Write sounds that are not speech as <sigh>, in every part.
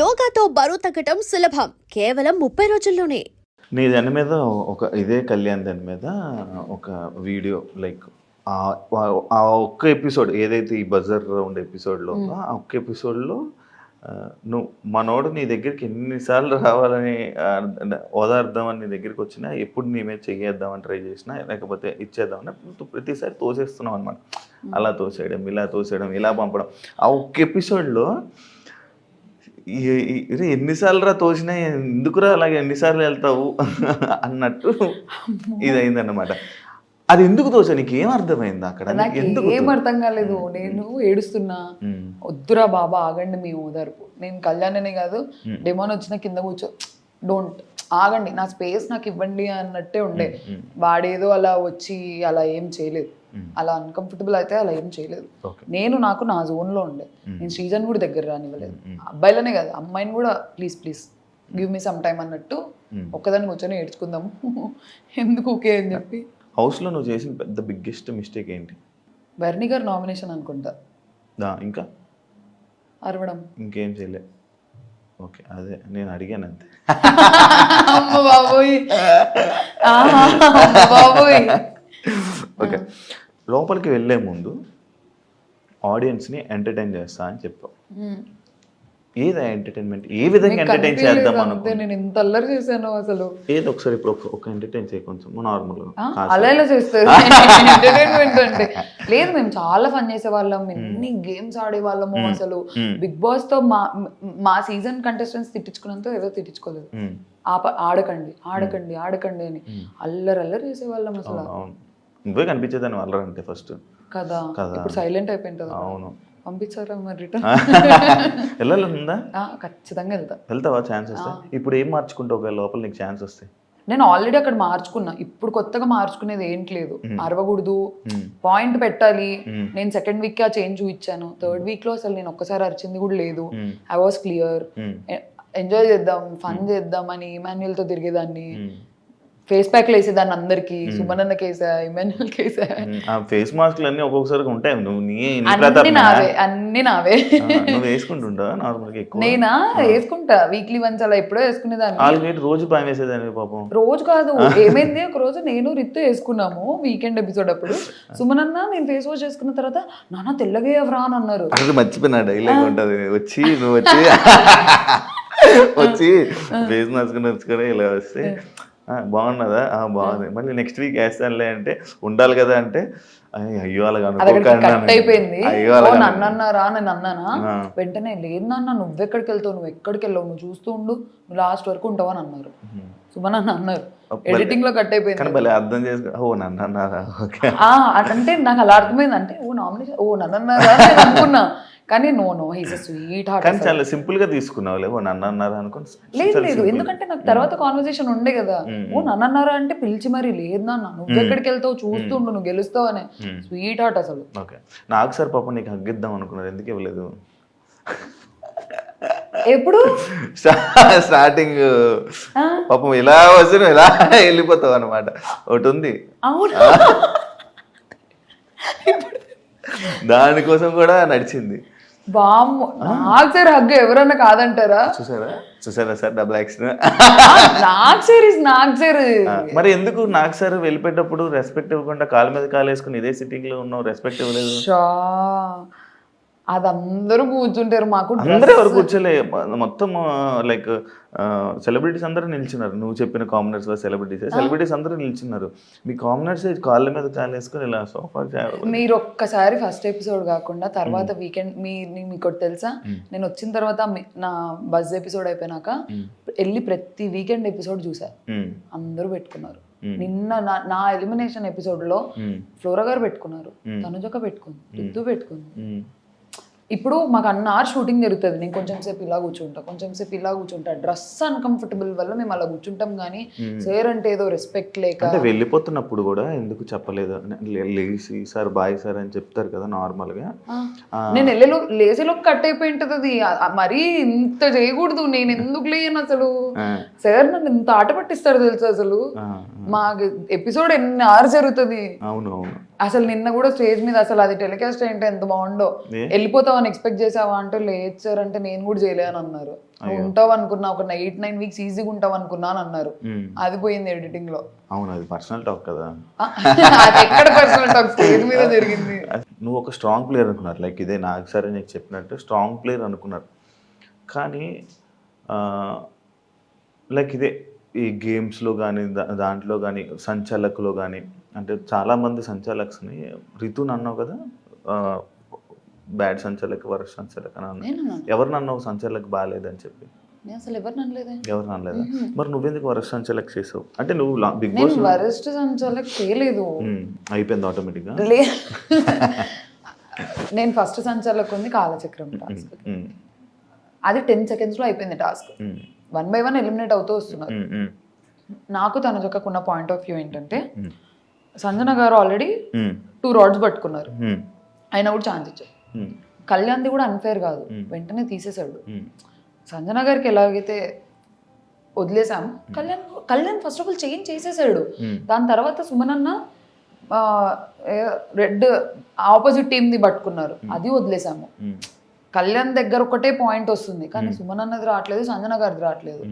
యోగాతో బరువు తగ్గటం సులభం కేవలం ముప్పై రోజుల్లోనే నీ దాని మీద ఒక ఇదే కళ్యాణ్ దాని మీద ఒక వీడియో లైక్ ఆ ఒక్క ఎపిసోడ్ ఏదైతే ఈ బజర్ రౌండ్ ఎపిసోడ్లో ఆ ఒక్క ఎపిసోడ్లో నువ్వు మనోడు నీ దగ్గరికి ఎన్నిసార్లు రావాలని అని నీ దగ్గరికి వచ్చినా ఎప్పుడు నేమే మీద చెయ్యేద్దామని ట్రై చేసినా లేకపోతే ఇచ్చేద్దామని ప్రతిసారి తోసేస్తున్నావు అనమాట అలా తోసేయడం ఇలా తోసేయడం ఇలా పంపడం ఆ ఒక్క ఎపిసోడ్లో ఇరే ఎన్నిసార్లు రా తోసినా ఎందుకురా అలాగే ఎన్నిసార్లు వెళ్తావు అన్నట్టు ఇదైందన్నమాట అది ఎందుకు దోశ నీకేం అర్థమైంది అక్కడ ఏం అర్థం కాలేదు నేను ఏడుస్తున్నా వద్దురా బాబా ఆగండి మీ ఊదరుపు నేను కళ్యాణనే కాదు డిమాన్ వచ్చిన కింద కూర్చో డోంట్ ఆగండి నా స్పేస్ నాకు ఇవ్వండి అన్నట్టే ఉండే వాడేదో అలా వచ్చి అలా ఏం చేయలేదు Hmm. అలా అన్కంఫర్టబుల్ అయితే అలా ఏం చేయలేదు నేను నాకు నా జోన్లో ఉండే hmm. నేను శ్రీజన్ కూడా దగ్గర రానివ్వలేదు hmm, అబ్బాయిలోనే కాదు అమ్మాయిని కూడా please please give me some time అన్నట్టు ఒక్కదాన్ని కూర్చొని ఏడ్చుకుందాము <laughs> ఎందుకు ఓకే అని చెప్పి హౌస్లో నువ్వు చేసిన పెద్ద బిగ్గెస్ట్ మిస్టేక్ ఏంటి బర్నీ గారు నామినేషన్ అనుకుంటా ఇంకా అరవడం ఇంకేం చేయలే ఓకే అదే నేను అడిగాను అంతే బాబోయ్ <laughs> బాబోయ్ ఓకే లోపలికి వెళ్ళే ముందు ఆడియన్స్ని ఎంటర్టైన్ చేస్తా అని చెప్పావు ఏదా ఎంటర్టైన్మెంట్ ఏ విధంగా ఎంటర్టైన్ చేద్దాం అనుకో నేను ఇంత అల్లరి చేశాను అసలు ఏదో ఒకసారి ఇప్పుడు ఒక ఎంటర్టైన్ చేయ కొంచెం నార్మల్ అలా ఎలా చేస్తారు ఎంటర్టైన్మెంట్ <laughs> అంటే లేదు మేము చాలా ఫన్ చేసేవాళ్ళం ఎన్ని గేమ్స్ ఆడేవాళ్ళము అసలు బిగ్ బాస్ తో మా మా సీజన్ కంటెస్టెంట్స్ తిట్టించుకున్నంత ఏదో తిట్టించుకోలేదు ఆప ఆడకండి ఆడకండి ఆడకండి అని అల్లరి అల్లరి చేసేవాళ్ళం అసలు నువ్వే కనిపించేదాన్ని అల్లరంటే ఫస్ట్ కదా కదా సైలెంట్ అయిపోయింది అవును పంపించారా మరి రిటర్న్ <laughs> వెళ్ళాలనుందా ఖచ్చితంగా వెళ్తా వెళ్తావా ఛాన్స్ ఇప్పుడు ఏం మార్చుకుంటావు ఒకవేళ లోపల నీకు ఛాన్స్ వస్తే నేను ఆల్రెడీ అక్కడ మార్చుకున్నా ఇప్పుడు కొత్తగా మార్చుకునేది ఏంటి లేదు అరవకూడదు పాయింట్ పెట్టాలి నేను సెకండ్ వీక్ ఆ చేంజ్ చూపించాను థర్డ్ వీక్ లో అసలు నేను ఒక్కసారి అరిచింది కూడా లేదు ఐ వాస్ క్లియర్ ఎంజాయ్ చేద్దాం ఫన్ చేద్దాం అని మాన్యువల్ తో తిరిగేదాన్ని ఫేస్ ప్యాక్ వేసేదాన్ని అందరికి hmm. సుమనన్న కేసా ఇమాన్యుల్ కేసా ఆ ఫేస్ మాస్క్లు అన్ని ఒక్కొక్కసారి ఉంటాయి నువ్వు నీ అన్ని నావే అన్ని నావే వేసుకుంటుంటా నార్మల్ నేనా వేసుకుంటా వీక్లీ వన్స్ అలా ఎప్పుడో వేసుకునేదాన్ని ఆల్రెడీ రోజు పని వేసేదాన్ని పాపం రోజు కాదు ఏమైంది ఒక రోజు నేను రిత్తు వేసుకున్నాము వీకెండ్ ఎపిసోడ్ అప్పుడు సుమనన్న నేను ఫేస్ వాష్ చేసుకున్న తర్వాత నాన్న ఎవరా అని అన్నారు మర్చిపోయినా డైలాగ్ ఉంటది వచ్చి నువ్వు వచ్చి <laughs> వచ్చి ఫేస్ మాస్క్ నచ్చుకొని ఇలా వస్తే బాగున్నదా బాగుంది మళ్ళీ నెక్స్ట్ వీక్ వేస్తానులే అంటే ఉండాలి కదా అంటే అయ్యో అయిపోయింది వెంటనే లేదు నాన్న నువ్వెక్కడికి వెళ్తావు నువ్వు ఎక్కడికి వెళ్ళావు నువ్వు చూస్తూ ఉండు నువ్వు లాస్ట్ వరకు ఉంటావు అని అన్నారు సుమన్ అన్నారు ఎడిటింగ్ లో కట్ అయిపోయింది అర్థం అంటే నాకు అలా అర్థమైంది అంటే ఓ నామినేషన్ ఓ నన్ను అనుకున్నా కానీ no no he's sweet heart కానీ చాలా సింపుల్ గా తీసుకున్నావు నన్ను అన్నారా అనుకోండి లేదు లేదు ఎందుకంటే నాకు తర్వాత కాన్వర్సేషన్ mm. ఉండే కదా mm, ఓ mm. నన్ను అన్నారా అంటే పిలిచి మరి లేదు నాన్న నువ్వు ఎక్కడికి వెళ్తావు చూస్తుండు నువ్వు గెలుస్తావు అనే స్వీట్ హార్ట్ అసలు ఓకే నాకు సార్ పాపం నీకు హగ్గిద్దాం అనుకున్నారు ఎందుకు ఇవ్వలేదు ఎప్పుడు <laughs> స్టార్టింగ్ పాపం ఇలా వచ్చిన ఇలా వెళ్ళిపోతావు అనమాట ఒకటి ఉంది అవును దానికోసం కూడా నడిచింది బామ్మ నాకు సార్ హగ్ ఎవరన్నా కాదంటారా చూసారా చూసారా సార్ డబుల్ యాక్షన్ నాకు సార్ ఇస్ నాకు సార్ మరి ఎందుకు నాకు సార్ వెళ్ళిపోయేటప్పుడు రెస్పెక్ట్ ఇవ్వకుండా కాలు మీద కాలు వేసుకుని ఇదే సిట్టింగ్ లో ఉన్నావు రెస్పెక్ట్ ఇవ్వలేదు అది అందరూ కూర్చుంటారు మాకు అందరూ ఎవరు కూర్చోలే మొత్తం లైక్ సెలబ్రిటీస్ అందరూ నిల్చున్నారు నువ్వు చెప్పిన కామనర్స్ సెలబ్రిటీస్ సెలబ్రిటీస్ అందరూ నిల్చున్నారు మీ కామనర్స్ కాళ్ళ మీద కాలేసుకుని ఇలా సోఫా మీరు ఒక్కసారి ఫస్ట్ ఎపిసోడ్ కాకుండా తర్వాత వీకెండ్ మీ మీకు తెలుసా నేను వచ్చిన తర్వాత నా బస్ ఎపిసోడ్ అయిపోయినాక వెళ్ళి ప్రతి వీకెండ్ ఎపిసోడ్ చూసారు అందరూ పెట్టుకున్నారు నిన్న నా ఎలిమినేషన్ ఎపిసోడ్ లో ఫ్లోరా గారు పెట్టుకున్నారు తనుజొక్క పెట్టుకుంది రుద్దు పెట్టుకుంది ఇప్పుడు మాకు అన్న ఆర్ షూటింగ్ జరుగుతుంది నేను కొంచెం సేపు ఇలా కూర్చుంటా కొంచెం సేపు ఇలా కూర్చుంటా డ్రెస్ అన్కంఫర్టబుల్ వల్ల మేము అలా కూర్చుంటాం కానీ సార్ అంటే ఏదో రెస్పెక్ట్ లేక వెళ్ళిపోతున్నప్పుడు కూడా ఎందుకు చెప్పలేదు లేసి సార్ బాయ్ సార్ అని చెప్తారు కదా నార్మల్ గా నేను వెళ్ళేలో లేసేలో కట్ అయిపోయి ఉంటుంది అది మరీ ఇంత చేయకూడదు నేను ఎందుకు లేను అసలు సార్ నన్ను ఇంత ఆట పట్టిస్తారు తెలుసు అసలు మా ఎపిసోడ్ ఎన్ని ఆర్ జరుగుతుంది అవును అవును అసలు నిన్న కూడా స్టేజ్ మీద అసలు అది టెలికాస్ట్ ఏంటో ఎంత బాగుండో వెళ్ళిపోతావని ఎక్స్పెక్ట్ చేసావా అంటే లేదు సార్ అంటే నేను కూడా చేయలేను అన్నారు ఉంటావు అనుకున్నా ఒక ఎయిట్ నైన్ వీక్స్ ఈజీగా ఉంటావు అనుకున్నా అని అన్నారు అది పోయింది ఎడిటింగ్ లో అవును అది పర్సనల్ టాక్ కదా <laughs> ఎక్కడ పర్సనల్ టాక్ స్టేజ్ మీద <laughs> జరిగింది నువ్వు ఒక స్ట్రాంగ్ ప్లేయర్ అనుకున్నారు లైక్ ఇదే నాకు సరే నీకు చెప్పినట్టు స్ట్రాంగ్ ప్లేయర్ అనుకున్నారు కానీ లైక్ ఇదే ఈ గేమ్స్లో కానీ దాంట్లో కానీ సంచాలకులో కానీ అంటే చాలామంది సంచాలక్స్ని రితుని అన్నావు కదా బ్యాడ్ సంచాలక్ వరస్ సంచాలక్ అని అన్నావు ఎవరిని అన్నావు సంచాలక్ బాగాలేదని చెప్పి అసలు ఎవరు అనలేదే ఎవరు అనలేదా మరి నువ్వెందుకు వరస్ట్ సంచాలక్ చేసావు అంటే నువ్వు బిగ్ బాస్ వరస్ట్ సంచాలక్ చేయలేదు అయిపోయింది ఆటోమేటిక్ గా నేను ఫస్ట్ సంచాలక్ ఉంది కాలచక్రం టాస్క్ అది టెన్ సెకండ్స్ లో అయిపోయింది task one by one eliminate అవుతూ వస్తున్నారు నాకు తన చక్కకున్న పాయింట్ ఆఫ్ వ్యూ ఏంటంటే Sanjana garu already two rods పట్టుకున్నారు hmm. ఆయన కూడా ఛాన్స్ ఇచ్చారు hmm. కళ్యాణ్ది కూడా అన్ఫేర్ కాదు hmm. వెంటనే తీసేశాడు సంజన గారికి ఎలాగైతే వదిలేసాం Kalyan Kalyan first of all change చేసేసాడు దాని తర్వాత సుమనన్న రెడ్ ఆపోజిట్ ది పట్టుకున్నారు అది వదిలేసాము కళ్యాణ్ దగ్గర ఒకటే పాయింట్ వస్తుంది కానీ సుమనన్నది రావట్లేదు సంజన గారిది రావట్లేదు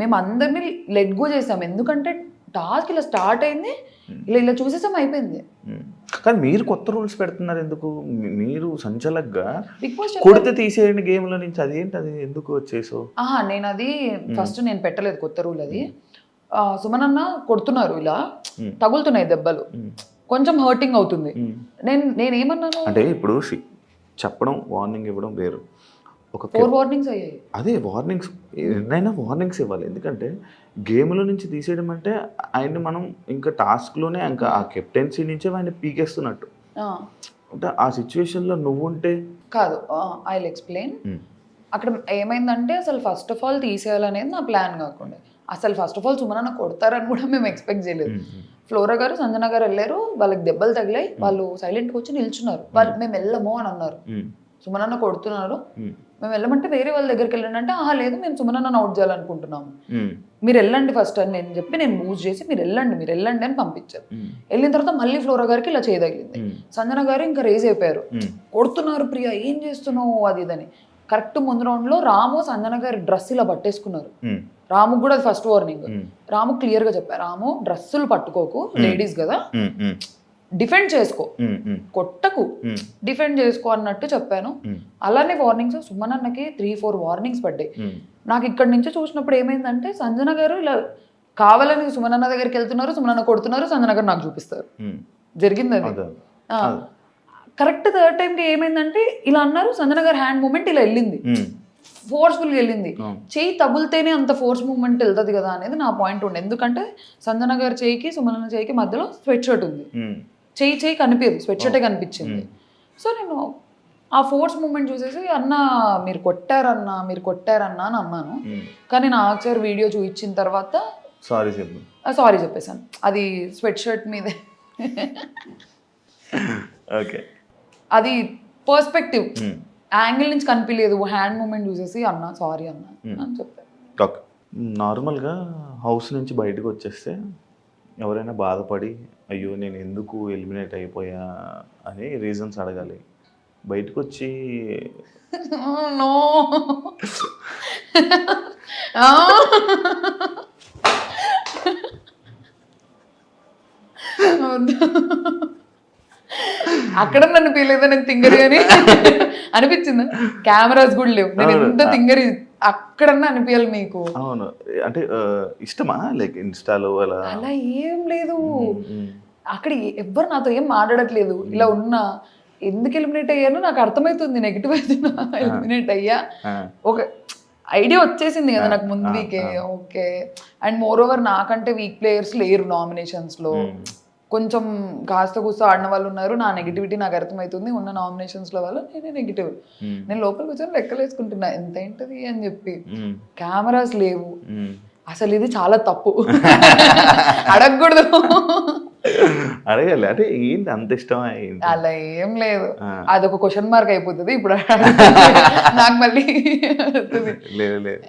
మేము అందరినీ లెట్ గో చేసాము ఎందుకంటే టాస్క్ ఇలా స్టార్ట్ అయింది Hmm. ఇలా ఇలా చూసేసాం అయిపోయింది hmm. కానీ మీరు కొత్త రూల్స్ పెడుతున్నారు ఎందుకు మీరు సంచలగ్గా కొడితే తీసేయండి గేమ్ల నుంచి అది ఏంటి అది ఎందుకు వచ్చేసో నేను అది ఫస్ట్ hmm. నేను పెట్టలేదు కొత్త రూల్ అది సుమనన్న కొడుతున్నారు ఇలా తగులుతున్నాయి దెబ్బలు కొంచెం హర్టింగ్ అవుతుంది నేను నేనేమన్నాను అంటే ఇప్పుడు చెప్పడం వార్నింగ్ ఇవ్వడం వేరు ఒక వార్నింగ్స్ అయ్యాయి అదే వార్నింగ్స్ ఎన్నైనా వార్నింగ్స్ ఇవ్వాలి ఎందుకంటే గేమ్లో నుంచి తీసేయడం అంటే ఆయన్ని మనం ఇంకా టాస్క్లోనే ఇంకా ఆ కెప్టెన్సీ నుంచే ఆయన పీకేస్తున్నట్టు అంటే ఆ సిచ్యువేషన్లో నువ్వు ఉంటే కాదు ఐ ఎక్స్ప్లెయిన్ hmm. అక్కడ ఏమైందంటే అసలు ఫస్ట్ ఆఫ్ ఆల్ తీసేయాలనేది నా ప్లాన్ కాకుండా అసలు ఫస్ట్ ఆఫ్ ఆల్ సుమన కొడతారని కూడా మేము ఎక్స్పెక్ట్ చేయలేదు hmm, hmm. ఫ్లోరా గారు సంజన గారు వెళ్ళారు వాళ్ళకి దెబ్బలు తగిలాయి వాళ్ళు సైలెంట్ వచ్చి నిల్చున్నారు వాళ్ళు మేము వెళ్ళము అని అన్నారు సుమనన్న కొడుతున్నారు మేము వెళ్ళమంటే వేరే వాళ్ళ దగ్గరికి వెళ్ళండి అంటే ఆహా లేదు మేము సుమనన్న అవుట్ చేయాలనుకుంటున్నాము మీరు వెళ్ళండి ఫస్ట్ అని నేను చెప్పి నేను మూవ్ చేసి మీరు వెళ్ళండి మీరు వెళ్ళండి అని పంపించారు వెళ్ళిన తర్వాత మళ్ళీ ఫ్లోరా గారికి ఇలా చేయదగింది సంజన గారు ఇంకా రేజ్ అయిపోయారు కొడుతున్నారు ప్రియా ఏం చేస్తున్నావు అది ఇదని కరెక్ట్ ముందు రౌండ్ లో రాము సంజన గారి డ్రెస్ ఇలా పట్టేసుకున్నారు రాము కూడా ఫస్ట్ వార్నింగ్ రాము క్లియర్ గా చెప్పారు రాము డ్రెస్సులు పట్టుకోకు లేడీస్ కదా డిఫెండ్ చేసుకో కొట్టకు డిఫెండ్ చేసుకో అన్నట్టు చెప్పాను అలానే warnings Suman three four warnings పడ్డాయి నాకు ఇక్కడ నుంచి చూసినప్పుడు ఏమైందంటే సంజన గారు ఇలా కావాలని సుమనన్న దగ్గరికి వెళ్తున్నారు సుమనన్న కొడుతున్నారు సంజన గారు నాకు చూపిస్తారు జరిగింది అది కరెక్ట్ థర్డ్ టైంకి ఏమైందంటే ఇలా అన్నారు సంజన గారు హ్యాండ్ మూమెంట్ ఇలా వెళ్ళింది ఫోర్స్ఫుల్గా వెళ్ళింది చేయి తగులితేనే అంత ఫోర్స్ మూమెంట్ వెళ్తుంది కదా అనేది నా పాయింట్ ఉండే ఎందుకంటే సంజన గారి చేయికి సుమనన్న చేయికి మధ్యలో స్వెట్ షర్ట్ ఉంది చేయి చేయి కనిపించదు స్వెట్ కనిపించింది సో నేను ఆ ఫోర్స్ మూమెంట్ చూసేసి అన్న మీరు కొట్టారన్నా మీరు కొట్టారన్నా అని అన్నాను కానీ నా ఆక్సార్ వీడియో చూపించిన తర్వాత సారీ చెప్పు సారీ చెప్పేశాను అది స్వెట్ షర్ట్ మీదే ఓకే అది పర్స్పెక్టివ్ యాంగిల్ నుంచి కనిపించలేదు హ్యాండ్ మూమెంట్ చూసేసి అన్న సారీ అన్న అని చెప్పాను నార్మల్గా హౌస్ నుంచి బయటకు వచ్చేస్తే ఎవరైనా బాధపడి అయ్యో నేను ఎందుకు ఎలిమినేట్ అయిపోయా అని రీజన్స్ అడగాలి బయటకు వచ్చి <laughs> నో <laughs> <laughs> అక్కడ నన్ను పీలేదా నేను తింగరి అని అనిపించింది కెమెరాస్ కూడా లేవు నేను ఎంత తింగరి అక్కడన్నా అనిపించాలి మీకు అవును అంటే ఇష్టమా లైక్ ఇన్స్టాలో అలా అలా ఏం లేదు అక్కడ ఎవ్వరు నాతో ఏం మాట్లాడట్లేదు ఇలా ఉన్నా ఎందుకు ఎలిమినేట్ అయ్యానో నాకు అర్థమవుతుంది నెగిటివ్ అయితే ఎలిమినేట్ అయ్యా ఒక ఐడియా వచ్చేసింది కదా నాకు ముందు వీకే ఓకే అండ్ మోర్ ఓవర్ నాకంటే వీక్ ప్లేయర్స్ లేరు నామినేషన్స్లో కొంచెం కాస్త కూస్త ఆడిన వాళ్ళు ఉన్నారు నా నెగిటివిటీ నాకు అర్థమవుతుంది ఉన్న నామినేషన్స్ లో వాళ్ళు నేనే నెగిటివ్ నేను లోపల కూర్చొని లెక్కలేసుకుంటున్నా ఎంత ఏంటది అని చెప్పి కెమెరాస్ లేవు అసలు ఇది చాలా తప్పు <laughs> అడగకూడదు అడగలే అంటే ఏంటి అంత ఇష్టం అలా ఏం లేదు అదొక క్వశ్చన్ మార్క్ అయిపోతుంది ఇప్పుడు <laughs> నాకు మళ్ళీ లేదు లేదు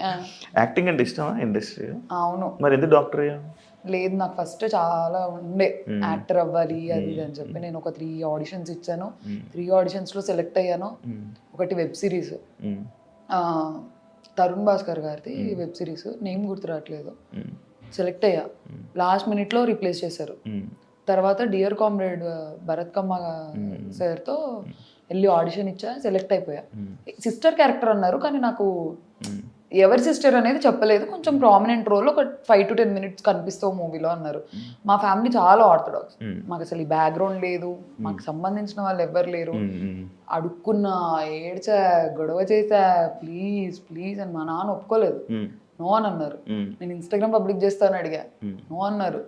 యాక్టింగ్ అంటే ఇష్టమా ఇండస్ట్రీ అవును మరి ఎందుకు డాక్టర్ అయ్యాను లేదు నాకు ఫస్ట్ చాలా ఉండే యాక్టర్ hmm. అవ్వాలి hmm. అది అని చెప్పి hmm. నేను ఒక త్రీ ఆడిషన్స్ ఇచ్చాను త్రీ ఆడిషన్స్లో సెలెక్ట్ అయ్యాను ఒకటి వెబ్ సిరీస్ తరుణ్ భాస్కర్ గారిది వెబ్ సిరీస్ నేమ్ గుర్తు రావట్లేదు సెలెక్ట్ అయ్యా లాస్ట్ మినిట్లో రీప్లేస్ చేశారు తర్వాత డియర్ కామ్రేడ్ భరత్ కమ్మ సార్తో వెళ్ళి ఆడిషన్ ఇచ్చా సెలెక్ట్ అయిపోయా సిస్టర్ క్యారెక్టర్ అన్నారు కానీ నాకు ఎవరి సిస్టర్ అనేది చెప్పలేదు కొంచెం ప్రామినెంట్ రోల్ ఒక ఫైవ్ టు టెన్ మినిట్స్ కనిపిస్తావు మూవీలో అన్నారు hmm. మా ఫ్యామిలీ చాలా ఆర్థడాక్స్ hmm. మాకు అసలు ఈ బ్యాక్గ్రౌండ్ లేదు hmm. మాకు సంబంధించిన వాళ్ళు ఎవ్వరు లేరు అడుక్కున్నా ఏడ్చా గొడవ చేసా ప్లీజ్ ప్లీజ్ అని మా నాన్న ఒప్పుకోలేదు నో అని అన్నారు నేను ఇన్స్టాగ్రామ్ పబ్లిక్ చేస్తాను అడిగా నో అన్నారు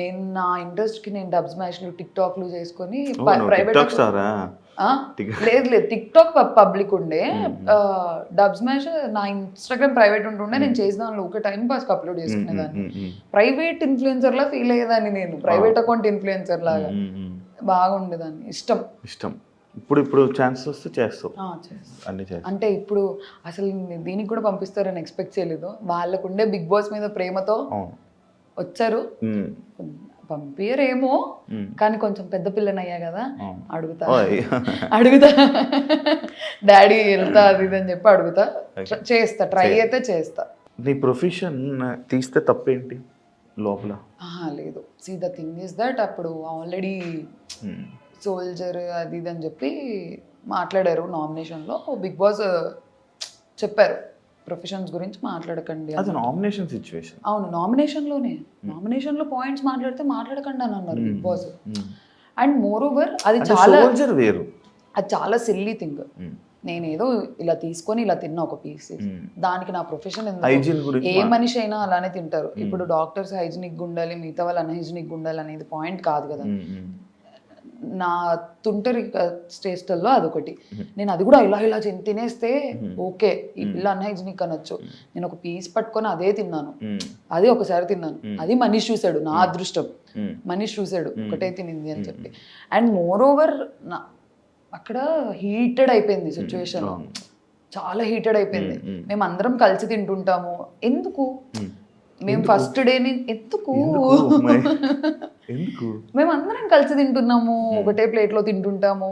నేను నా ఇంట్రెస్ట్ కి నేను డబ్స్ మ్యాచ్ టిక్ టాక్లు చేసుకొని ప్రైవేట్ లేదు లేదు టిక్ టాక్ పబ్లిక్ ఉండే డబ్స్ మ్యాచ్ నా ఇన్స్టాగ్రామ్ ప్రైవేట్ ఉంటుండే నేను చేసిన ఒక టైం పాస్ అప్లోడ్ చేసుకునేదాన్ని ప్రైవేట్ ఇన్ఫ్లుయెన్సర్ లా ఫీల్ అయ్యేదాన్ని నేను ప్రైవేట్ అకౌంట్ ఇన్ఫ్లుయెన్సర్ లాగా బాగుండేదాన్ని ఇష్టం ఇష్టం ఇప్పుడు ఇప్పుడు ఛాన్స్ వస్తే చేస్తావు అంటే ఇప్పుడు అసలు దీనికి కూడా పంపిస్తారని ఎక్స్పెక్ట్ చేయలేదు వాళ్ళకుండే బిగ్ బాస్ మీద ప్రేమతో వచ్చారు పంపిరేమో కానీ కొంచెం పెద్ద పిల్లని అయ్యా కదా అడుగుతా <laughs> అడుగుతా డాడీ వెళ్తా అది ఇది అని చెప్పి అడుగుతా చేస్తా ట్రై అయితే చేస్తా నీ ప్రొఫెషన్ తీస్తే తప్పేంటి లోపల లేదు see the thing is that అప్పుడు ఆల్రెడీ సోల్జర్ అది ఇది అని చెప్పి మాట్లాడారు నామినేషన్లో బిగ్ బాస్ చెప్పారు ప్రొఫెషన్స్ గురించి మాట్లాడకండి అది నామినేషన్ సిచ్యువేషన్ అవును నామినేషన్ లోనే నామినేషన్ hmm. లో పాయింట్స్ మాట్లాడితే మాట్లాడకండి అని అన్నారు బాస్ అండ్ మోర్ ఓవర్ అది చాలా వేరు అది చాలా సిల్లీ థింగ్ hmm. నేనేదో ఇలా తీసుకొని ఇలా తిన్నా ఒక పీస్ hmm. దానికి నా ప్రొఫెషన్ ఏ మనిషి అయినా అలానే తింటారు ఇప్పుడు డాక్టర్స్ హైజీనిక్ ఉండాలి మిగతా వాళ్ళు అన్హైజీనిక్ ఉండాలి అనేది పాయింట్ కాదు కదా నా తుంటరి అది అదొకటి నేను అది కూడా ఇలా ఇలా తినేస్తే ఓకే ఇలా అన్హైజినిక్ అనొచ్చు నేను ఒక పీస్ పట్టుకొని అదే తిన్నాను అది ఒకసారి తిన్నాను అది మనీష్ చూశాడు నా అదృష్టం మనీష్ చూశాడు ఒకటే తినింది అని చెప్పి అండ్ మోర్ ఓవర్ అక్కడ హీటెడ్ అయిపోయింది సిచ్యువేషన్ చాలా హీటెడ్ అయిపోయింది మేము అందరం కలిసి తింటుంటాము ఎందుకు మేము ఫస్ట్ డే ఎత్తుకు ఎందుకు <laughs> మేము అందరం కలిసి తింటున్నాము ఒకటే ప్లేట్ లో తింటుంటాము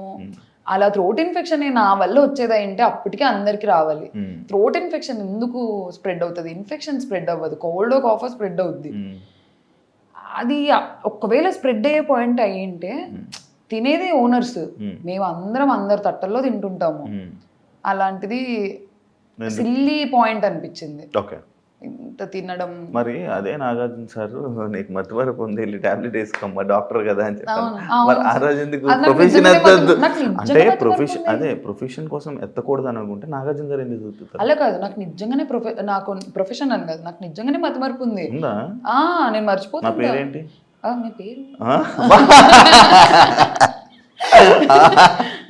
అలా థ్రోట్ ఇన్ఫెక్షన్ నా వల్ల వచ్చేదా అంటే అప్పటికే అందరికి రావాలి థ్రోట్ ఇన్ఫెక్షన్ ఎందుకు స్ప్రెడ్ అవుతుంది ఇన్ఫెక్షన్ స్ప్రెడ్ అవ్వదు కోల్డ్ కాఫ్ స్ప్రెడ్ అవుద్ది అది ఒకవేళ స్ప్రెడ్ అయ్యే పాయింట్ అయ్యింటే తినేది ఓనర్స్ మేము అందరం అందరు తట్టల్లో తింటుంటాము అలాంటిది సిల్లీ పాయింట్ అనిపించింది ఓకే ఇంత తినడం మరి అదే నాగార్జున సార్ నీకు మత్తువరపు ఉంది వెళ్ళి టాబ్లెట్ వేసుకోమ్మా డాక్టర్ కదా అని చెప్పి ఆ రోజు ఎందుకు ప్రొఫెషన్ అంటే ప్రొఫెషన్ అదే ప్రొఫెషన్ కోసం ఎత్తకూడదు అని అనుకుంటే నాగార్జున సార్ ఎందుకు చూపుతారు అలా కాదు నాకు నిజంగానే నాకు ప్రొఫెషన్ అని కాదు నాకు నిజంగానే మత్తుమరపు ఉంది నేను మర్చిపోతున్నా పేరేంటి మీ పేరు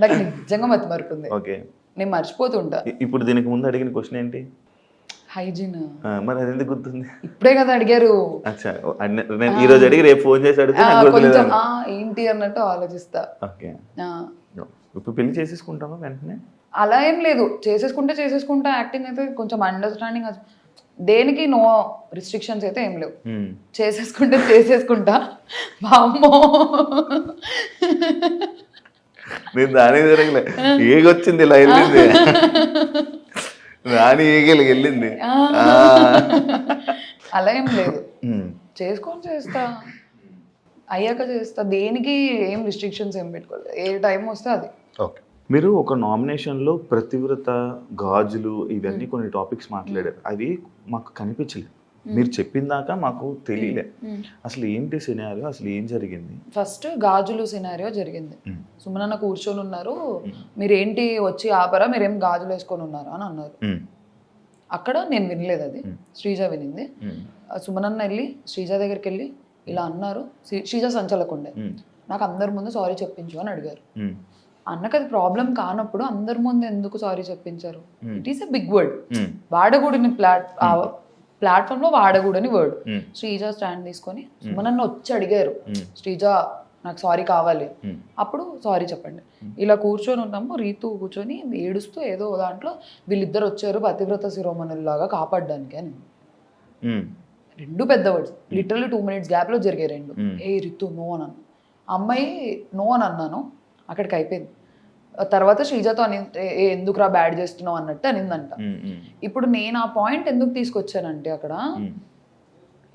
నాకు నిజంగా మత్తుమరపు ఉంది ఓకే నేను మర్చిపోతుంటా ఇప్పుడు దీనికి ముందు అడిగిన క్వశ్చన్ ఏంటి హైజీన్ మరి అది ఎందుకు గుర్తుంది ఇప్పుడే కదా అడిగారు ఈ రోజు అడిగి రేపు ఫోన్ చేసి అడిగితే ఏంటి అన్నట్టు ఆలోచిస్తా ఓకే ఇప్పుడు పెళ్లి చేసేసుకుంటామా వెంటనే అలా ఏం లేదు చేసేసుకుంటే చేసేసుకుంటా యాక్టింగ్ అయితే కొంచెం అండర్స్టాండింగ్ దేనికి నో రిస్ట్రిక్షన్స్ అయితే ఏం లేవు చేసేసుకుంటే చేసేసుకుంటా బామ్మో నేను దాని జరగలే ఏగొచ్చింది లైన్ <laughs> రాణి ఏకేళ్ళకి వెళ్ళింది అలా ఏం లేదు చేసుకొని చేస్తా అయ్యాక చేస్తా దేనికి ఏం రిస్ట్రిక్షన్స్ ఏం పెట్టుకోలేదు ఏ టైం వస్తే అది ఓకే మీరు ఒక నామినేషన్లో ప్రతివ్రత గాజులు ఇవన్నీ కొన్ని టాపిక్స్ మాట్లాడారు అవి మాకు కనిపించలేదు మీరు చెప్పిందాక మాకు తెలియలే అసలు ఏంటి సినారియో అసలు ఏం జరిగింది ఫస్ట్ గాజులు సినారియో జరిగింది సుమనన్న కూర్చొని ఉన్నారు మీరేంటి వచ్చి ఆపరా మీరేం గాజులు వేసుకొని ఉన్నారు అని అన్నారు అక్కడ నేను వినలేదు అది శ్రీజ వినింది సుమనన్న వెళ్ళి శ్రీజ దగ్గరికి వెళ్ళి ఇలా అన్నారు శ్రీజ సంచలకుండే నాకు అందరి ముందు సారీ చెప్పించు అని అడిగారు అన్నకు అది ప్రాబ్లం కానప్పుడు అందరి ముందు ఎందుకు సారీ చెప్పించారు it is a big word వాడగూడిని ప్లాట్ ప్లాట్ఫామ్లో వాడకూడని వర్డ్ శ్రీజ స్టాండ్ తీసుకొని నన్ను వచ్చి అడిగారు శ్రీజ నాకు సారీ కావాలి అప్పుడు సారీ చెప్పండి ఇలా కూర్చొని ఉన్నాము రీతు కూర్చొని ఏడుస్తూ ఏదో దాంట్లో వీళ్ళిద్దరు వచ్చారు పతివ్రత శిరోమణుల్లాగా కాపాడడానికి అని రెండు పెద్ద వర్డ్స్ లిటరల్లీ టూ మినిట్స్ గ్యాప్లో జరిగాయి రెండు ఏ రితు నో అని అమ్మాయి నో అని అన్నాను అక్కడికి అయిపోయింది తర్వాత శ్రీజాతో అని ఎందుకురా బ్యాడ్ చేస్తున్నావు అన్నట్టు అనిందంట ఇప్పుడు నేను ఆ పాయింట్ ఎందుకు తీసుకొచ్చానంటే అక్కడ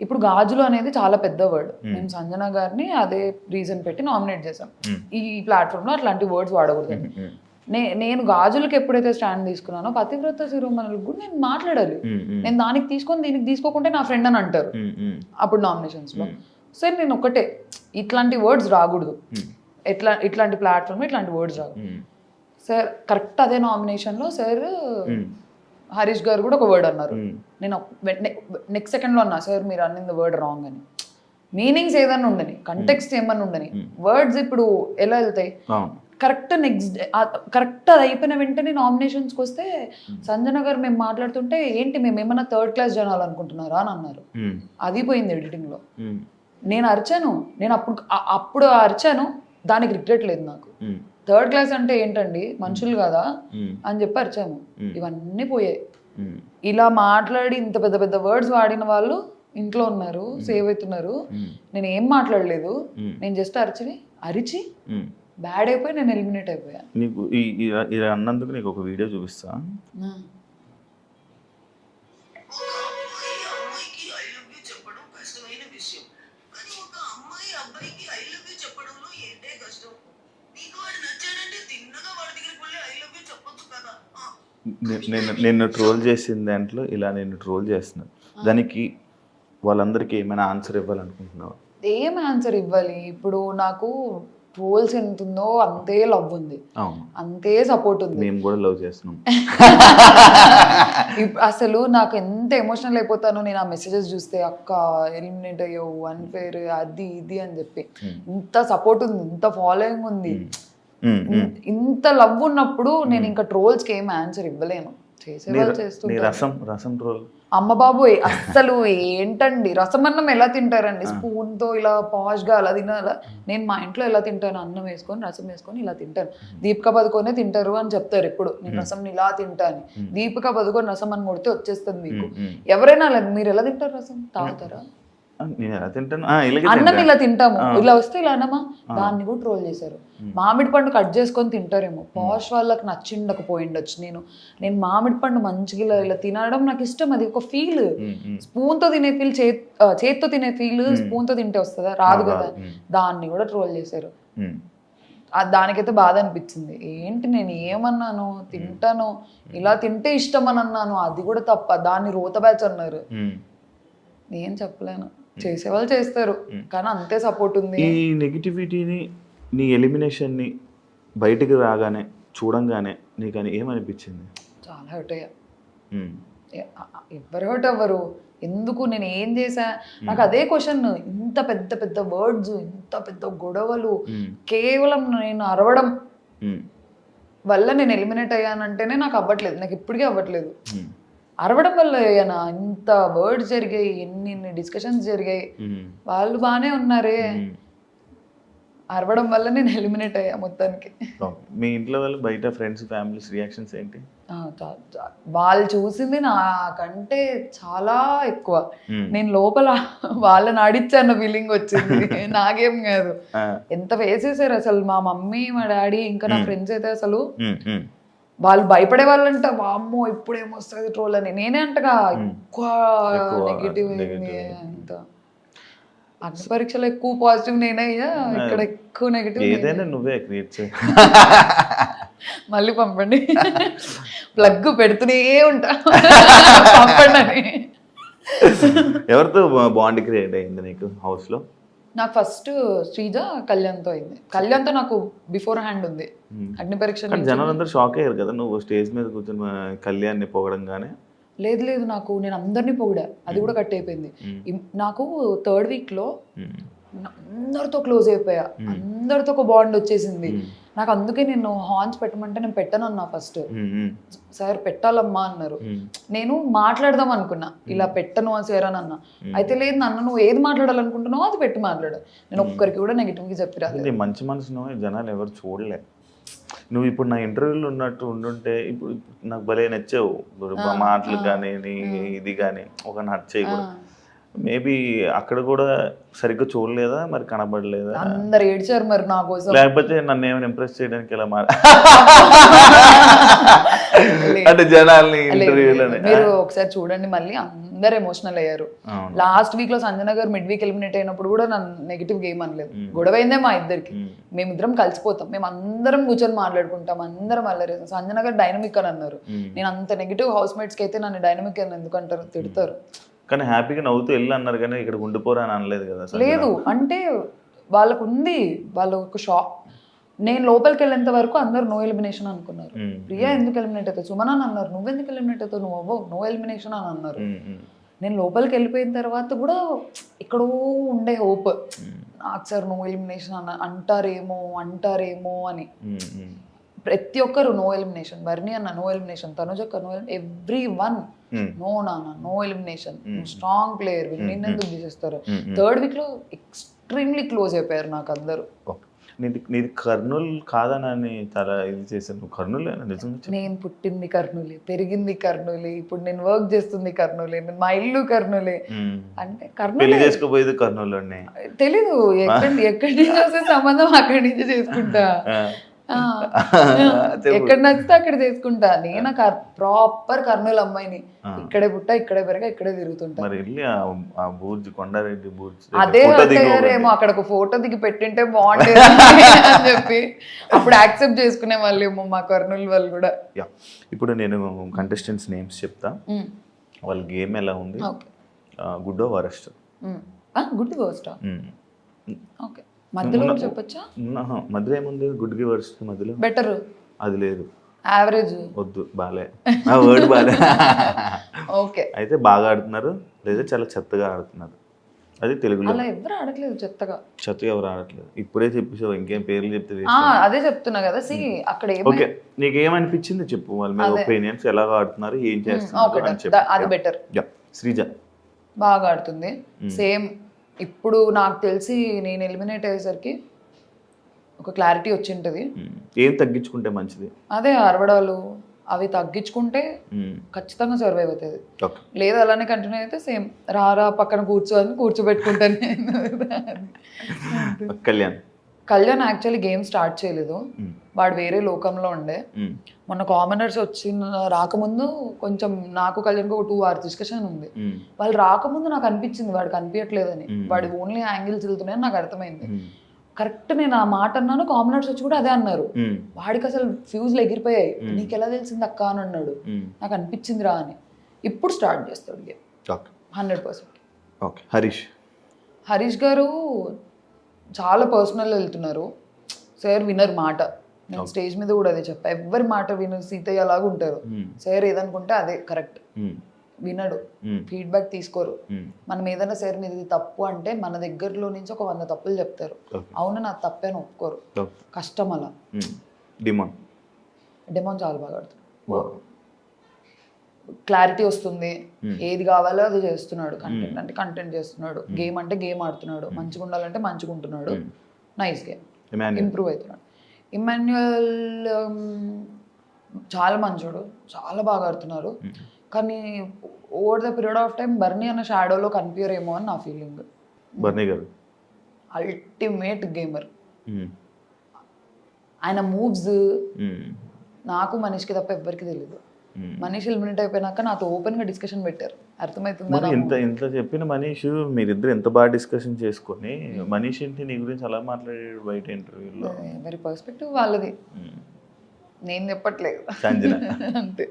ఇప్పుడు గాజులు అనేది చాలా పెద్ద వర్డ్ మేము సంజన గారిని అదే రీజన్ పెట్టి నామినేట్ చేసాం ఈ లో అట్లాంటి వర్డ్స్ వాడకూడదు నే నేను గాజులకు ఎప్పుడైతే స్టాండ్ తీసుకున్నానో పతివ్రత శిరోమణులకు కూడా నేను మాట్లాడాలి నేను దానికి తీసుకొని దీనికి తీసుకోకుంటే నా ఫ్రెండ్ అని అంటారు అప్పుడు లో సో నేను ఒకటే ఇట్లాంటి వర్డ్స్ రాకూడదు ఎట్లా ఇట్లాంటి ప్లాట్ఫామ్ ఇట్లాంటి వర్డ్స్ రాకూడదు సార్ కరెక్ట్ అదే నామినేషన్లో సార్ హరీష్ గారు కూడా ఒక వర్డ్ అన్నారు hmm. నేను నెక్స్ట్ సెకండ్లో అన్నా సార్ మీరు అన్నింది వర్డ్ రాంగ్ అని మీనింగ్స్ ఏదన్నా ఉండని కంటెక్స్ hmm. ఏమన్నా ఉండని వర్డ్స్ hmm. ఇప్పుడు ఎలా వెళ్తాయి కరెక్ట్ నెక్స్ట్ కరెక్ట్ అది అయిపోయిన వెంటనే నామినేషన్స్కి వస్తే సంజన గారు మేము మాట్లాడుతుంటే ఏంటి మేము ఏమన్నా థర్డ్ క్లాస్ జనాలు అనుకుంటున్నారా అని అన్నారు అది పోయింది ఎడిటింగ్లో నేను అరిచాను నేను అప్పుడు అప్పుడు అరిచాను దానికి రిగ్రెట్ లేదు నాకు థర్డ్ క్లాస్ అంటే ఏంటండి మనుషులు కదా అని చెప్పి అరిచాము ఇవన్నీ పోయాయి ఇలా మాట్లాడి ఇంత పెద్ద పెద్ద వర్డ్స్ వాడిన వాళ్ళు ఇంట్లో ఉన్నారు సేవ్ అవుతున్నారు నేను ఏం మాట్లాడలేదు నేను జస్ట్ అరిచి అరిచి బ్యాడ్ అయిపోయి నేను ఎలిమినేట్ అయిపోయా అన్నందుకు నీకు ఒక వీడియో చూపిస్తా చెప్పడంలో ఏంటే కష్టం నీకు నేను నిన్ను ట్రోల్ చేసిన దాంట్లో ఇలా నేను ట్రోల్ చేస్తున్నాను దానికి వాళ్ళందరికీ ఏమైనా ఆన్సర్ ఇవ్వాలనుకుంటున్నావా ఏం ఆన్సర్ ఇవ్వాలి ఇప్పుడు నాకు ట్రోల్స్ ఎంత ఉందో అంతే లవ్ ఉంది అంతే సపోర్ట్ ఉంది మేము కూడా లవ్ చేస్తున్నాం అసలు నాకు ఎంత ఎమోషనల్ అయిపోతాను నేను ఆ మెసేజెస్ చూస్తే అక్క ఎలిమినేట్ అయ్యో అన్ఫేర్ అది ఇది అని చెప్పి ఇంత సపోర్ట్ ఉంది ఇంత ఫాలోయింగ్ ఉంది ఇంత లవ్ ఉన్నప్పుడు నేను ఇంకా కి ఏం ఆన్సర్ ఇవ్వలేను అమ్మ బాబు అస్సలు ఏంటండి రసం అన్నం ఎలా తింటారండి స్పూన్ తో ఇలా పాష్గా అలా తినాలా నేను మా ఇంట్లో ఎలా తింటాను అన్నం వేసుకొని రసం వేసుకొని ఇలా తింటాను దీపిక పదుకొనే తింటారు అని చెప్తారు ఎప్పుడు నేను రసం ఇలా తింటాను దీపిక పదుకొని రసం అని కొడితే వచ్చేస్తుంది మీకు ఎవరైనా మీరు ఎలా తింటారు రసం తాగుతారా అన్నం ఇలా తింటాము ఇలా వస్తే ఇలా అన్నమా దాన్ని కూడా ట్రోల్ చేశారు మామిడి పండు కట్ చేసుకొని తింటారేమో పాష్ వాళ్ళకి నచ్చిండకపోయిండొచ్చు నేను నేను మామిడి పండు మంచిగా ఇలా తినడం నాకు ఇష్టం అది ఒక ఫీల్ స్పూన్తో తినే ఫీల్ చేత్తో తినే ఫీల్ స్పూన్తో తింటే వస్తుందా రాదు కదా దాన్ని కూడా ట్రోల్ చేశారు దానికైతే బాధ అనిపించింది ఏంటి నేను ఏమన్నాను తింటాను ఇలా తింటే ఇష్టం అని అన్నాను అది కూడా తప్ప దాన్ని రోత బ్యాచ్ అన్నారు నేను చెప్పలేను చేసేవాళ్ళు చేస్తారు కానీ అంతే సపోర్ట్ ఉంది ఈ నెగిటివిటీని నీ ఎలిమినేషన్ని బయటికి రాగానే చూడంగానే నీకు అని ఏమనిపించింది చాలా హర్ట్ అయ్యా ఎవరు హర్ట్ అవ్వరు ఎందుకు నేను ఏం చేసా నాకు అదే క్వశ్చన్ ఇంత పెద్ద పెద్ద వర్డ్స్ ఇంత పెద్ద గొడవలు కేవలం నేను అరవడం వల్ల నేను ఎలిమినేట్ అయ్యానంటేనే నాకు అవ్వట్లేదు నాకు ఇప్పటికీ అవ్వట్లేదు అరవడం వల్ల ఏనా ఇంత వర్డ్స్ జరిగాయి ఎన్ని ఎన్ని డిస్కషన్స్ జరిగాయి వాళ్ళు బాగానే ఉన్నారే అరవడం వల్ల నేను ఎలిమినేట్ అయ్యా మొత్తానికి మీ ఇంట్లో వాళ్ళు బయట ఫ్రెండ్స్ ఫ్యామిలీస్ రియాక్షన్స్ ఏంటి వాళ్ళు చూసింది నాకంటే చాలా ఎక్కువ నేను లోపల వాళ్ళని అన్న ఫీలింగ్ వచ్చింది <laughs> నాకేం కాదు ఎంత వేసేసారు అసలు మా మమ్మీ మా డాడీ ఇంకా నా ఫ్రెండ్స్ అయితే అసలు వాళ్ళు భయపడే వాళ్ళు అంట వామ్మో ఇప్పుడు ఏమొస్తుంది ట్రోల్ అని నేనే అంటగా ఎక్కువ నెగిటివ్ అంత అన్ని పరీక్షలు ఎక్కువ పాజిటివ్ నేనే ఇక్కడ ఎక్కువ నెగిటివ్ ఏదైనా నువ్వే క్రియేట్ <laughs> మళ్ళీ పంపండి ప్లగ్ <laughs> పెడుతూనే ఉంటా <laughs> పంపండి అని ఎవరితో బాండ్ క్రియేట్ అయింది నీకు హౌస్లో నాకు ఫస్ట్ శ్రీజ కళ్యాణ్తో అయింది కళ్యాణ్తో నాకు బిఫోర్ హ్యాండ్ ఉంది hmm. అగ్ని పరీక్ష జనాలందరూ షాక్ అయ్యారు కదా నువ్వు స్టేజ్ మీద కూర్చొని కళ్యాణ్ని పొగడంగానే లేదు లేదు నాకు నేను అందరినీ పొగిడా అది hmm. కూడా కట్ అయిపోయింది hmm. నాకు థర్డ్ వీక్లో అందరితో క్లోజ్ అయిపోయా అందరితో ఒక బాండ్ వచ్చేసింది నాకు అందుకే నేను హాన్స్ పెట్టమంటే నేను పెట్టను అన్నా ఫస్ట్ సార్ పెట్టాలమ్మా అన్నారు నేను మాట్లాడదాం అనుకున్నా ఇలా పెట్టను అని సార్ అని అన్నా అయితే లేదు నన్ను నువ్వు ఏది మాట్లాడాలనుకుంటున్నావో అది పెట్టి మాట్లాడు నేను ఒక్కరికి కూడా గా చెప్పిరా మంచి మనసును జనాలు ఎవరు చూడలే నువ్వు ఇప్పుడు నా ఇంటర్వ్యూలో ఉన్నట్టు ఉండుంటే ఇప్పుడు నాకు భలే నచ్చావు మాటలు కానీ ఇది కానీ ఒక నచ్చేయి కూడా మేబీ అక్కడ కూడా సరిగ్గా చూడలేదా మరి కనబడలేదా అందరు ఏడ్చారు మరి నా కోసం లేకపోతే నన్ను ఏమైనా ఇంప్రెస్ చేయడానికి ఇలా మార అంటే జనాల్ని మీరు ఒకసారి చూడండి మళ్ళీ అందరు ఎమోషనల్ అయ్యారు లాస్ట్ వీక్ లో సంజన గారు మిడ్ వీక్ ఎలిమినేట్ అయినప్పుడు కూడా నన్ను నెగిటివ్ గేమ్ అనలేదు గొడవ అయిందే మా ఇద్దరికి మేమిద్దరం కలిసిపోతాం మేము అందరం కూర్చొని మాట్లాడుకుంటాం అందరం అల్లరి సంజన గారు డైనమిక్ అని అన్నారు నేను అంత నెగిటివ్ హౌస్ కి అయితే నన్ను డైనమిక్ అని ఎందుకంటారు తిడతారు కానీ హ్యాపీగా నవ్వుతూ వెళ్ళి అన్నారు కానీ ఇక్కడ ఉండిపోరా అని అనలేదు కదా లేదు అంటే వాళ్ళకు ఉంది వాళ్ళ ఒక షాప్ నేను లోపలికి వెళ్ళేంత వరకు అందరు నో ఎలిమినేషన్ అనుకున్నారు ప్రియా ఎందుకు ఎలిమినేట్ అవుతావు సుమన్ అని అన్నారు నువ్వు ఎందుకు ఎలిమినేట్ అవుతావు నువ్వు అవ్వవు నో ఎలిమినేషన్ అని అన్నారు నేను లోపలికి వెళ్ళిపోయిన తర్వాత కూడా ఎక్కడో ఉండే హోప్ నాకు సార్ నో ఎలిమినేషన్ అన్న అంటారేమో అంటారేమో అని ప్రతి ఒక్కరు నో ఎలిమినేషన్ బర్ని అన్న no elimination తనుజక్క no elimination every one no నాన్న నో ఎలిమినేషన్ స్ట్రాంగ్ ప్లేయర్ నిన్నెందుకు తీసేస్తారు థర్డ్ hmm, వీక్ hmm. లో ఎక్స్ట్రీమ్లీ క్లోజ్ అయిపోయారు నాకు అందరూ oh. నీది నీది కర్నూలు కాదని చాలా ఇది చేశాను కర్నూలు నిజంగా నేను పుట్టింది కర్నూలే పెరిగింది కర్నూలే ఇప్పుడు నేను వర్క్ చేస్తుంది కర్నూలే మా ఇల్లు కర్నూలే hmm. అంటే కర్నూలు చేసుకోబోయేది కర్నూలు తెలీదు ఎక్కడ ఎక్కడి నుంచి వస్తే సంబంధం అక్కడి నుంచి చేసుకుంటా <laughs> <laughs> ఎక్కడ నచ్చితే అక్కడ చేసుకుంటా నేను ప్రాపర్ కర్నూలు అమ్మాయిని ఇక్కడే పుట్ట ఇక్కడే పెరగ ఇక్కడే తిరుగుతుంటా ఆ బూర్జ్ కొండారెడ్డి బూర్జ్ అదే అక్కడ ఒక ఫోటో దిగి పెట్టింటే <laughs> బాగుంటుంది అని చెప్పి అప్పుడు యాక్సెప్ట్ చేసుకునే వాళ్ళేమో మా కర్నూలు వాళ్ళు కూడా యా ఇప్పుడు నేను కంటెస్టెంట్స్ నేమ్స్ చెప్తా వాళ్ళ గేమ్ ఎలా ఉంది good or worst good worst okay మధ్యలో చెప్పొచ్చా మధ్యలో ఏముంది గుడ్ గివర్స్ మధ్యలో బెటర్ అది లేదు యావరేజ్ వద్దు బాలే నా వర్డ్ బాలే ఓకే అయితే బాగా ఆడుతున్నారు లేదా చాలా చెత్తగా ఆడుతున్నారు అది తెలుగులో అలా ఎవరు ఆడట్లేదు చెత్తగా చెత్తగా ఎవరు ఆడట్లేదు ఇప్పుడే చెప్పేసావు ఇంకేం పేర్లు చెప్తే అదే చెప్తున్నా కదా సి అక్కడ ఓకే నీకు ఏమనిపించింది చెప్పు వాళ్ళ మీద ఒపీనియన్స్ ఎలా ఆడుతున్నారు ఏం చేస్తున్నారు అది బెటర్ శ్రీజ బాగా ఆడుతుంది సేమ్ ఇప్పుడు నాకు తెలిసి నేను ఎలిమినేట్ అయ్యేసరికి ఒక క్లారిటీ వచ్చింటది ఏం తగ్గించుకుంటే మంచిది అదే అరవడాలు అవి తగ్గించుకుంటే ఖచ్చితంగా సర్వైవ్ అవుతుంది లేదు అలానే కంటిన్యూ అయితే సేమ్ రారా పక్కన కూర్చోని కూర్చోబెట్టుకుంటాను <laughs> Kalyan Kalyan actually game start చేయలేదు వాడు వేరే లోకంలో ఉండే మొన్న కామనర్స్ వచ్చిన రాకముందు కొంచెం నాకు కళ్యాణ్కి ఒక టూ అవర్ డిస్కషన్ ఉంది వాళ్ళు రాకముందు నాకు అనిపించింది వాడు కనిపించట్లేదని వాడు ఓన్లీ యాంగిల్స్ వెళ్తున్నాయని నాకు అర్థమైంది కరెక్ట్ నేను ఆ మాట అన్నాను కామనర్స్ వచ్చి కూడా అదే అన్నారు వాడికి అసలు ఫ్యూజ్లు ఎగిరిపోయాయి నీకు ఎలా తెలిసింది అక్క అని అన్నాడు నాకు అనిపించింది రా అని ఇప్పుడు స్టార్ట్ చేస్తాడు hundred percent okay Harish Harish garu చాలా పర్సనల్ వెళ్తున్నారు సార్ వినర్ మాట నేను స్టేజ్ మీద కూడా అదే చెప్పా ఎవరి మాట విను సీతయ్య అలాగా ఉంటారు సార్ ఏదనుకుంటే అదే కరెక్ట్ వినడు ఫీడ్బ్యాక్ తీసుకోరు మనం ఏదైనా సార్ మీద తప్పు అంటే మన దగ్గరలో నుంచి ఒక వంద తప్పులు చెప్తారు అవును నా తప్పే అని ఒప్పుకోరు కష్టం అలా డిమాండ్ డిమాండ్ చాలా బాగా ఆడుతుంది క్లారిటీ వస్తుంది ఏది కావాలో అది చేస్తున్నాడు కంటెంట్ అంటే కంటెంట్ చేస్తున్నాడు గేమ్ అంటే గేమ్ ఆడుతున్నాడు మంచిగా ఉండాలంటే మంచిగా ఉంటున్నాడు నైస్ గేమ్ ఇంప్రూవ్ అవుతున్నాడు ఇమాన్యుయల్ చాలా మంచోడు చాలా బాగా ఆడుతున్నారు కానీ over the period of time Bharani అన్న షాడోలో కన్ఫ్యూర్ ఏమో అని నా ఫీలింగ్ బర్నీ గారు అల్టిమేట్ గేమర్ ఆయన మూవ్స్ నాకు మనిషికి తప్ప ఎవ్వరికి తెలియదు మనిషి ఎలిమినేట్ అయిపోయినాక నాతో ఓపెన్గా డిస్కషన్ పెట్టారు అర్థమవుతుందా ఇంత ఇంత చెప్పిన మనీష్ మీరిద్దరు ఎంత బాగా డిస్కషన్ చేసుకొని hmm. మనీష్ ఏంటి నీ గురించి అలా మాట్లాడాడు బయట ఇంటర్వ్యూలో మరి పర్స్పెక్టివ్ వాళ్ళది hmm. నేను చెప్పట్లేదు సంజన <laughs> అంతే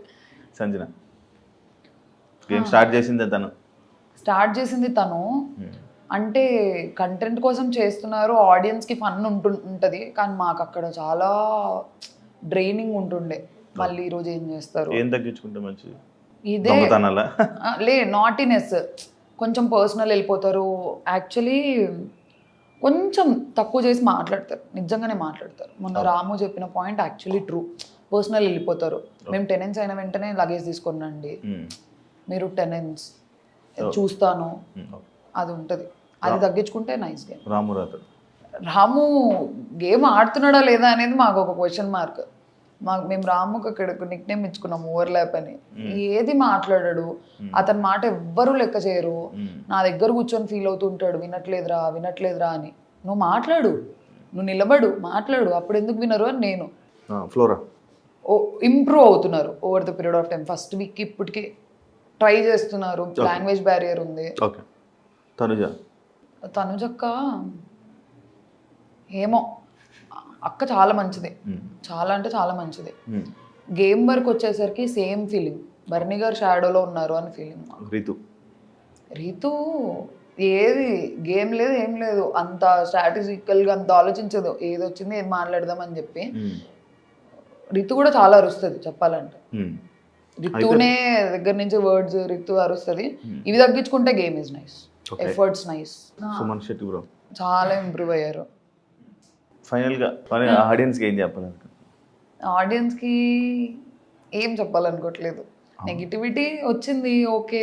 సంజన గేమ్ స్టార్ట్ చేసింది తను స్టార్ట్ చేసింది తను hmm. అంటే కంటెంట్ కోసం చేస్తున్నారు ఆడియన్స్కి ఫన్ ఉంటు ఉంటుంది కానీ మాకు అక్కడ చాలా డ్రైనింగ్ ఉంటుండే మళ్ళీ ఈరోజు ఏం చేస్తారు ఏం తగ్గించుకుంటే మంచిది ఇదే లే నాటినెస్ కొంచెం పర్సనల్ వెళ్ళిపోతారు యాక్చువల్లీ కొంచెం తక్కువ చేసి మాట్లాడతారు నిజంగానే మాట్లాడతారు మొన్న రాము చెప్పిన పాయింట్ యాక్చువల్లీ ట్రూ పర్సనల్ వెళ్ళిపోతారు మేము టెనెన్స్ అయిన వెంటనే లగేజ్ తీసుకున్నాండి మీరు టెనెన్స్ చూస్తాను అది ఉంటుంది అది తగ్గించుకుంటే nice game Ramu Ramu game ఆడుతున్నాడా లేదా అనేది మాకు ఒక క్వశ్చన్ మార్క్ మాకు మేము రాముకు అక్కడ నిక్ నేమ్ ఇచ్చుకున్నాం ఓవర్లాప్ అని ఏది మాట్లాడాడు అతని మాట ఎవ్వరూ లెక్క చేయరు నా దగ్గర కూర్చొని ఫీల్ అవుతుంటాడు వినట్లేదురా వినట్లేదురా అని నువ్వు మాట్లాడు నువ్వు నిలబడు మాట్లాడు అప్పుడు ఎందుకు వినరు అని నేను ఫ్లోరా ఓ ఇంప్రూవ్ అవుతున్నారు over the period of time first week ఇప్పటికే ట్రై చేస్తున్నారు లాంగ్వేజ్ బ్యారియర్ ఉంది తనుజ తనుజక్క ఏమో అక్క చాలా మంచిది చాలా అంటే చాలా మంచిది గేమ్ వరకు వచ్చేసరికి సేమ్ ఫీలింగ్ బర్ణి గారు షాడోలో ఉన్నారు అని ఫీలింగ్ రీతు రీతు ఏది గేమ్ లేదు ఏం లేదు అంత స్ట్రాటజికల్గా అంత ఆలోచించదు ఏది వచ్చింది ఏది మాట్లాడదామని చెప్పి రితు కూడా చాలా అరుస్తుంది చెప్పాలంటే రితునే దగ్గర నుంచి వర్డ్స్ రితు అరుస్తుంది ఇవి తగ్గించుకుంటే game is nice efforts nice చాలా ఇంప్రూవ్ అయ్యారు ఫైనల్గా hmm. ఆడియన్స్ ఆడియన్స్కి ఏం ఆడియన్స్ ఆడియన్స్కి ఏం చెప్పాలనుకోవట్లేదు నెగిటివిటీ వచ్చింది ఓకే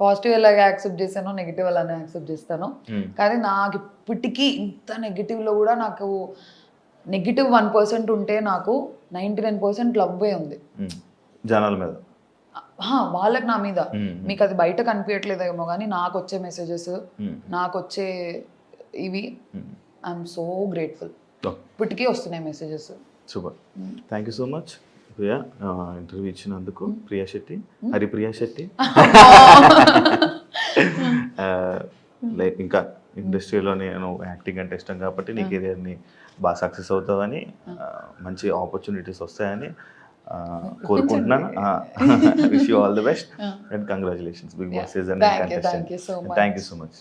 పాజిటివ్ ఎలాగే యాక్సెప్ట్ చేశాను నెగిటివ్ అలానే యాక్సెప్ట్ చేస్తాను hmm. కానీ నాకు ఇప్పటికీ ఇంత నెగిటివ్లో కూడా నాకు నెగిటివ్ వన్ పర్సెంట్ ఉంటే నాకు నైంటీ నైన్ పర్సెంట్ లవ్వే ఉంది hmm. జనాల మీద వాళ్ళకి నా మీద మీకు అది బయట ఏమో కానీ నాకు వచ్చే మెసేజెస్ నాకు వచ్చే ఇవి ఐఎమ్ సో గ్రేట్ఫుల్ ఇప్పటికీ వస్తున్నాయి messages super thank you so much Priya interview ఇచ్చినందుకు ప్రియా శెట్టి హరిప్రియా శెట్టి <laughs> లైక్ ఇంకా ఇండస్ట్రీలో నేను యాక్టింగ్ అంటే ఇష్టం కాబట్టి నీకు కెరియర్ని బాగా సక్సెస్ అవుతుందని మంచి ఆపర్చునిటీస్ వస్తాయని <laughs> కోరుకుంటున్నాను wish you all the best and congratulations Bigg Boss season thank you so much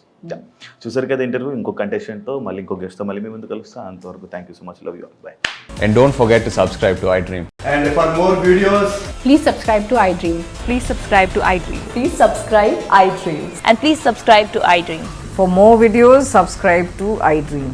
చూసారు కదా ఇంటర్వ్యూ ఇంకో కంటెస్టెంట్తో మళ్ళీ ఇంకో గెస్ట్తో మళ్ళీ మీ ముందు కలుస్తాం అంతవరకు thank you so much love you all bye and don't forget to subscribe to iDream and for more videos please subscribe to iDream please subscribe to iDream please subscribe iDream and please subscribe to iDream for more videos subscribe to iDream